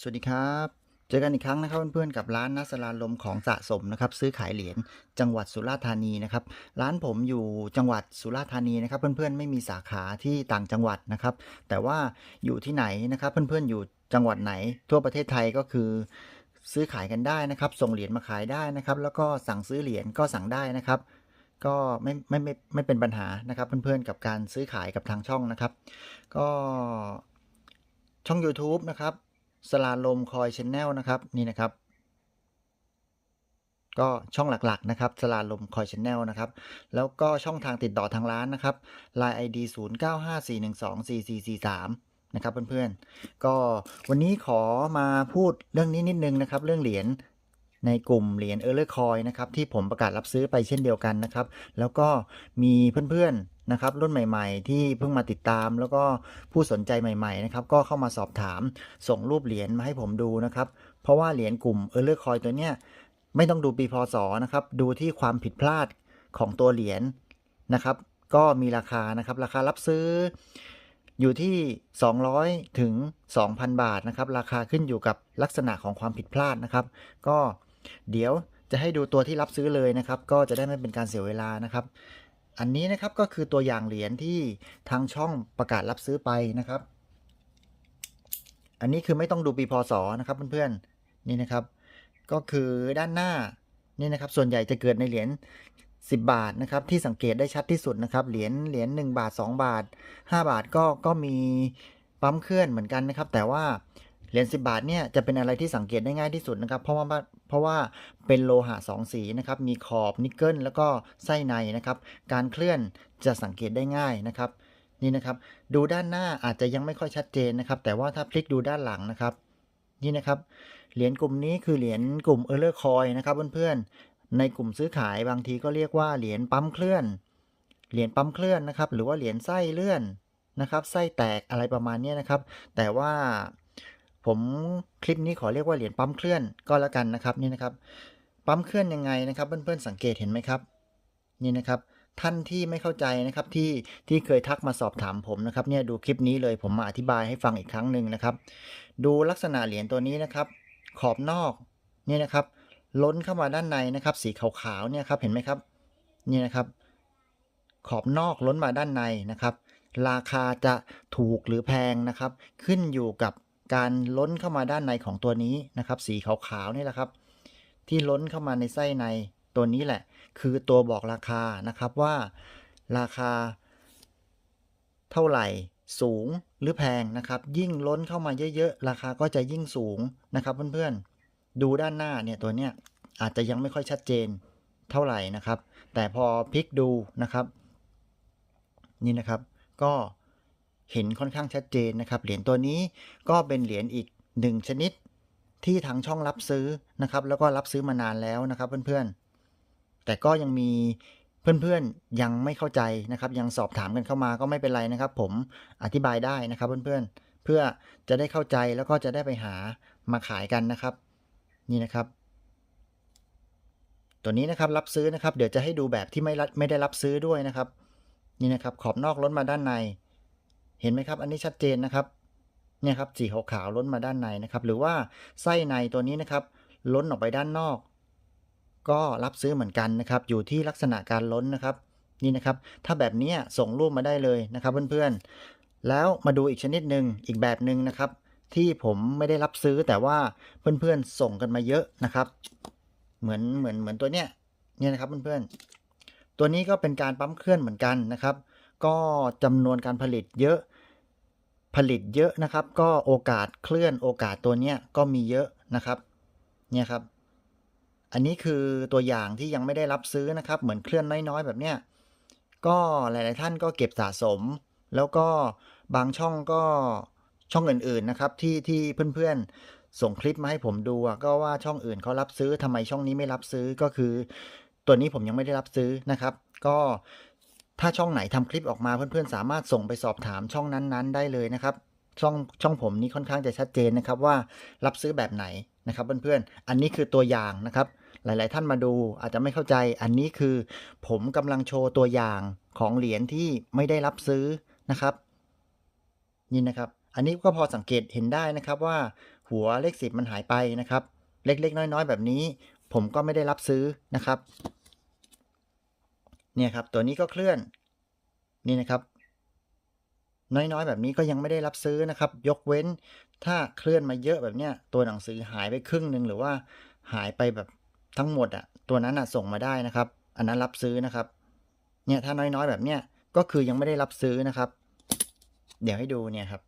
สวัสดีครับ เจอกันอีกครั้งนะครับเพื่อนๆกับร้านนัสลาลมของสะสมนะครับ ซื้อขายเหรียญจังหวัดสุราษฎร์ธานีนะครับ ร้านผมอยู่จังหวัดสุราษฎร์ธานีนะครับเพื่อนๆไม่มีสาขาที่ต่างจังหวัดนะครับ แต่ว่าอยู่ที่ไหนนะครับ เพื่อนๆอยู่จังหวัดไหน ทั่วประเทศไทยก็คือซื้อขายกันได้นะครับ ส่งเหรียญมาขายได้นะครับ แล้วก็สั่งซื้อเหรียญก็สั่งได้นะครับก็ไม่ไม่ไม่ไม่เป็นปัญหานะครับ เพื่อนๆกับการซื้อขายกับทางช่องนะครับ ก็ช่อง YouTube นะครับ สลาลมคอยชแนลนะครับนี่นะครับ ก็ช่องหลักๆนะครับสลาลมคอยชแนลนะครับแล้วก็ช่องทางติดต่อทางร้านนะครับ Line ID 0 9 5 4 1 2 4 4 4 3นะครับเพื่อนๆ ก็วันนี้ขอมาพูดเรื่องนี้นิดนึงนะครับ เรื่องเหรียญ ในกลุ่มเหรียญเออร์เลอร์คอยนะครับที่ผมประกาศรับซื้อไปเช่นเดียวกันนะครับ แล้วก็มีเพื่อนๆนะครับรุ่นใหม่ ๆ ที่เพิ่งมาติดตาม แล้วก็ผู้สนใจใหม่ ๆ นะครับ ก็เข้ามาสอบถามส่งรูปเหรียญมาให้ผมดูนะครับ เพราะว่าเหรียญกลุ่มเออร์เลอร์คอยตัวเนี้ยไม่ต้องดูปีพศนะครับ ดูที่ความผิดพลาดของตัวเหรียญนะครับ ก็มีราคานะครับ ราคารับซื้ออยู่ที่ 200 ถึง 2,000 บาทนะครับ ราคาขึ้นอยู่กับลักษณะของความผิดพลาดนะครับ ก็ เดี๋ยวจะให้ดูตัวที่รับซื้อเลยนะครับ ก็จะได้ไม่เป็นการเสียเวลานะครับ อันนี้นะครับก็คือตัวอย่างเหรียญที่ทางช่องประกาศรับซื้อไปนะครับ อันนี้คือไม่ต้องดูปีพศนะครับเพื่อนๆนี่นะครับ ก็คือด้านหน้านี่นะครับ ส่วนใหญ่จะเกิดในเหรียญ10 บาทนะครับที่สังเกตได้ชัดที่สุดนะครับเหรียญเหรียญ1บาท 2 บาท 5 บาทก็ก็มีปั๊มเคลื่อนเหมือนกันนะครับ แต่ว่า เหรียญ10 บาทเนี่ยจะเป็นอะไรที่สังเกตได้ง่ายที่สุดนะครับ เพราะว่าเพราะว่าเป็นโลหะสองสีนะครับมีขอบนิกเกิลแล้วก็ไส้ในนะครับ การเคลื่อนจะสังเกตได้ง่ายนะครับนี่นะครับ ดูด้านหน้าอาจจะยังไม่ค่อยชัดเจนนะครับ แต่ว่าถ้าพลิกดูด้านหลังนะครับ นี่นะครับเหรียญกลุ่มนี้คือเหรียญกลุ่มเออร์เลอร์คอยนะครับเพื่อนๆในกลุ่มซื้อขายบางทีก็เรียกว่าเหรียญปั๊มเคลื่อนเหรียญปั๊มเคลื่อนนะครับ หรือว่าเหรียญไส้เลื่อนนะครับ ไส้แตกอะไรประมาณนี้นะครับ แต่ว่า ผมคลิปนี้ขอเรียกว่าเหรียญปั๊มเคลื่อนก็แล้วกันนะครับนี่นะครับ ปั๊มเคลื่อนยังไงนะครับ เพื่อนๆสังเกตเห็นไหมครับ นี่นะครับท่านที่ไม่เข้าใจนะครับที่ที่เคยทักมาสอบถามผมนะครับเนี่ยดูคลิปนี้เลยผมมาอธิบายให้ฟังอีกครั้งหนึ่งนะครับ ดูลักษณะเหรียญตัวนี้นะครับ ขอบนอกนี่นะครับ ล้นเข้ามาด้านในนะครับ สีขาวๆเนี่ยครับเห็นไหมครับนี่นะครับ ขอบนอกล้นมาด้านในนะครับ ราคาจะถูกหรือแพงนะครับ ขึ้นอยู่กับ การล้นเข้ามาด้านในของตัวนี้นะครับ สีขาวๆนี่แหละครับ ที่ล้นเข้ามาในไส้ในตัวนี้แหละ คือตัวบอกราคานะครับว่าราคา เท่าไหร่สูงหรือแพงนะครับ ยิ่งล้นเข้ามาเยอะๆ ราคาก็จะยิ่งสูงนะครับเพื่อนๆ ดูด้านหน้าเนี่ยตัวเนี้ยอาจจะยังไม่ค่อยชัดเจนเท่าไหร่นะครับ แต่พอพลิกดูนะครับ นี่นะครับ ก็ เห็นค่อนข้างชัดเจนนะครับ เหรียญตัวนี้ก็เป็นเหรียญอีกหนึ่งชนิด ที่ทางช่องรับซื้อนะครับ แล้วก็รับซื้อมานานแล้วนะครับเพื่อนๆ แต่ก็ยังมีเพื่อนๆยังไม่เข้าใจนะครับ ยังสอบถามกันเข้ามาก็ไม่เป็นไรนะครับ ผมอธิบายได้นะครับเพื่อนๆ เพื่อจะได้เข้าใจแล้วก็จะได้ไปหามาขายกันนะครับ นี่นะครับ ตัวนี้นะครับรับซื้อนะครับ เดี๋ยวจะให้ดูแบบที่ไม่รับไม่ได้รับซื้อด้วยนะครับ นี่นะครับ ขอบนอกล้นมาด้านใน เห็นไหมครับ อันนี้ชัดเจนนะครับเนี่ยครับสีขาวๆล้นมาด้านในนะครับ หรือว่าไส้ในตัวนี้นะครับ ล้นออกไปด้านนอก ก็รับซื้อเหมือนกันนะครับ อยู่ที่ลักษณะการล้นนะครับ นี่นะครับ ถ้าแบบนี้ส่งรูปมาได้เลยนะครับเพื่อนๆ แล้วมาดูอีกชนิดหนึ่งอีกแบบหนึ่งนะครับ ที่ผมไม่ได้รับซื้อแต่ว่าเพื่อนๆส่งกันมาเยอะนะครับ เหมือนเหมือนเหมือนตัวเนี้ยเนี่ยนะครับเพื่อนๆตัวนี้ก็เป็นการปั๊มเคลื่อนเหมือนกันนะครับ ก็จำนวนการผลิตเยอะ ผลิตเยอะนะครับ ก็โอกาสเคลื่อนโอกาสตัวเนี้ยก็มีเยอะนะครับเนี่ยครับ อันนี้คือตัวอย่างที่ยังไม่ได้รับซื้อนะครับ เหมือนเคลื่อนน้อยๆ แบบเนี้ยก็หลายๆท่านก็เก็บสะสม แล้วก็บางช่องก็ช่องอื่นๆนะครับที่ที่เพื่อนๆ ส่งคลิปมาให้ผมดูก็ว่าช่องอื่นเขารับซื้อทำไมช่องนี้ไม่รับซื้อก็คือ ตัวนี้ผมยังไม่ได้รับซื้อนะครับ ก็ ถ้าช่องไหนทำคลิปออกมาเพื่อนๆ สามารถส่งไปสอบถามช่องนั้นๆ ได้เลยนะครับ ช่องช่องผมนี้ค่อนข้างจะชัดเจนนะครับว่ารับซื้อแบบไหนนะครับเพื่อนๆ อันนี้คือตัวอย่างนะครับ หลายๆ ท่านมาดูอาจจะไม่เข้าใจ อันนี้คือผมกำลังโชว์ตัวอย่างของเหรียญที่ไม่ได้รับซื้อนะครับ นี่นะครับ อันนี้ก็พอสังเกตเห็นได้นะครับว่าหัวเลขสิบมันหายไปนะครับ เล็กๆ น้อยๆ แบบนี้ ผมก็ไม่ได้รับซื้อนะครับ เนี่ยครับตัวนี้ก็เคลื่อนนี่นะครับ น้อยๆ แบบนี้ก็ยังไม่ได้รับซื้อนะครับ ยกเว้นถ้าเคลื่อนมาเยอะแบบเนี้ยตัวหนังสือหายไปครึ่งหนึ่งหรือว่าหายไปแบบทั้งหมดอะตัวนั้นอะส่งมาได้นะครับ อันนั้นรับซื้อนะครับเนี่ยถ้าน้อยๆ แบบเนี้ยก็คือยังไม่ได้รับซื้อนะครับ เดี๋ยวให้ดูเนี่ยครับ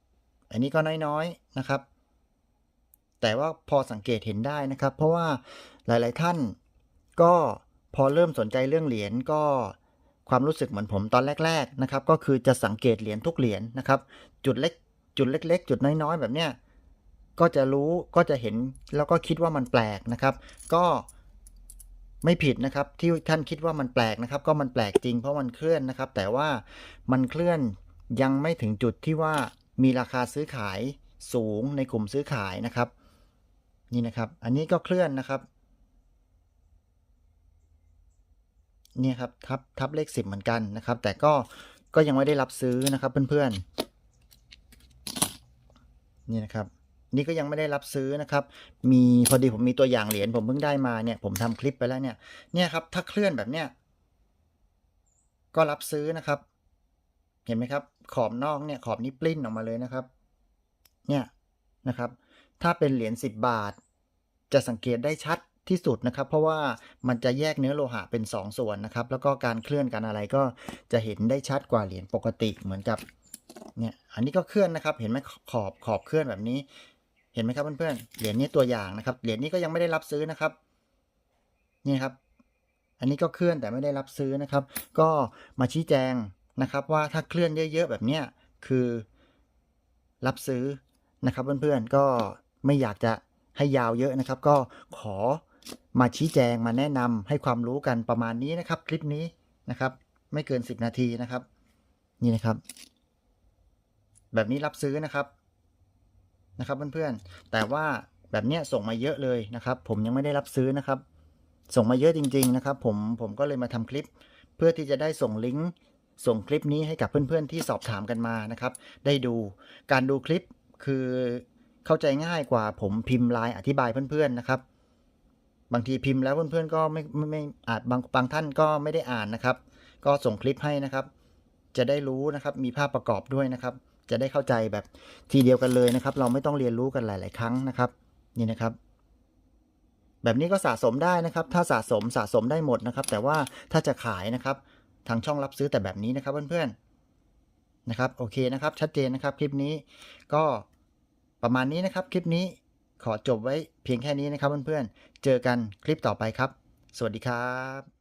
อันนี้ก็น้อยๆนะครับ แต่ว่าพอสังเกตเห็นได้นะครับ เพราะว่าหลายๆท่านก็ พอเริ่มสนใจเรื่องเหรียญก็ความรู้สึกเหมือนผมตอนแรก ๆนะครับ ก็คือจะสังเกตเหรียญทุกเหรียญนะครับ จุดเล็กจุดเล็ก ๆ จุดน้อยๆแบบเนี้ยก็จะรู้ก็จะเห็นแล้วก็คิดว่ามันแปลกนะครับ ก็ไม่ผิดนะครับที่ท่านคิดว่ามันแปลกนะครับ ก็มันแปลกจริงเพราะมันเคลื่อนนะครับ แต่ว่ามันเคลื่อนยังไม่ถึงจุดที่ว่ามีราคาซื้อขายสูงในกลุ่มซื้อขายนะครับ นี่นะครับ อันนี้ก็เคลื่อนนะครับ เนี่ยครับทับทับเลขสิบเหมือนกันนะครับ แต่ก็ก็ยังไม่ได้รับซื้อนะครับเพื่อนๆนี่นะครับ นี่ก็ยังไม่ได้รับซื้อนะครับ มีพอดีผมมีตัวอย่างเหรียญผมเพิ่งได้มาเนี่ยผมทำคลิปไปแล้วเนี่ยเนี่ยครับถ้าเคลื่อนแบบเนี้ยก็รับซื้อนะครับ เห็นไหมครับ ขอบนอกเนี่ยขอบนี้ปลิ้นออกมาเลยนะครับ เนี่ยนะครับ ถ้าเป็นเหรียญ10 บาท จะสังเกตได้ชัด ที่สุดนะครับ เพราะว่ามันจะแยกเนื้อโลหะเป็น 2 ส่วนนะครับ แล้วก็การเคลื่อนกันอะไรก็จะเห็นได้ชัดกว่าเหรียญปกติเหมือนกับเนี่ยอันนี้ก็เคลื่อนนะครับ เห็นไหมขอบขอบเคลื่อนแบบนี้ เห็นไหมครับเพื่อนๆเหรียญนี้ตัวอย่างนะครับเหรียญนี้ก็ยังไม่ได้รับซื้อนะครับนี่ครับ อันนี้ก็เคลื่อนแต่ไม่ได้รับซื้อนะครับ ก็มาชี้แจงนะครับ ว่าถ้าเคลื่อนเยอะ ๆ แบบเนี้ยคือรับซื้อนะครับเพื่อนๆก็ไม่อยากจะให้ยาวเยอะนะครับ ก็ขอ มาชี้แจงมาแนะนำให้ความรู้กันประมาณนี้นะครับ คลิปนี้นะครับ ไม่เกิน 10 นาทีนะครับ นี่นะครับ แบบนี้รับซื้อนะครับนะครับเพื่อนๆ แต่ว่าแบบเนี้ยส่งมาเยอะเลยนะครับ ผมยังไม่ได้รับซื้อนะครับ ส่งมาเยอะจริง ๆ นะครับ ผมผมก็เลยมาทำคลิป เพื่อที่จะได้ส่งลิงก์ส่งคลิปนี้ให้กับเพื่อนๆที่สอบถามกันมานะครับ ได้ดูการดูคลิปคือเข้าใจง่ายกว่าผมพิมพ์ไลน์อธิบายเพื่อนๆนะครับ บางทีพิมพ์แล้วเพื่อนๆก็ไม่ไม่ไม่อาจบางบางท่านก็ไม่ได้อ่านนะครับ ก็ส่งคลิปให้นะครับ จะได้รู้นะครับมีภาพประกอบด้วยนะครับ จะได้เข้าใจแบบทีเดียวกันเลยนะครับ เราไม่ต้องเรียนรู้กันหลาย ๆ ครั้งนะครับ นี่นะครับ แบบนี้ก็สะสมได้นะครับ ถ้าสะสมสะสมได้หมดนะครับ แต่ว่าถ้าจะขายนะครับ ทางช่องรับซื้อแต่แบบนี้นะครับเพื่อนๆนะครับโอเคนะครับ ชัดเจนนะครับ คลิปนี้ก็ประมาณนี้นะครับคลิปนี้ ขอจบไว้เพียงแค่นี้นะครับเพื่อนๆ เจอกันคลิปต่อไปครับ สวัสดีครับ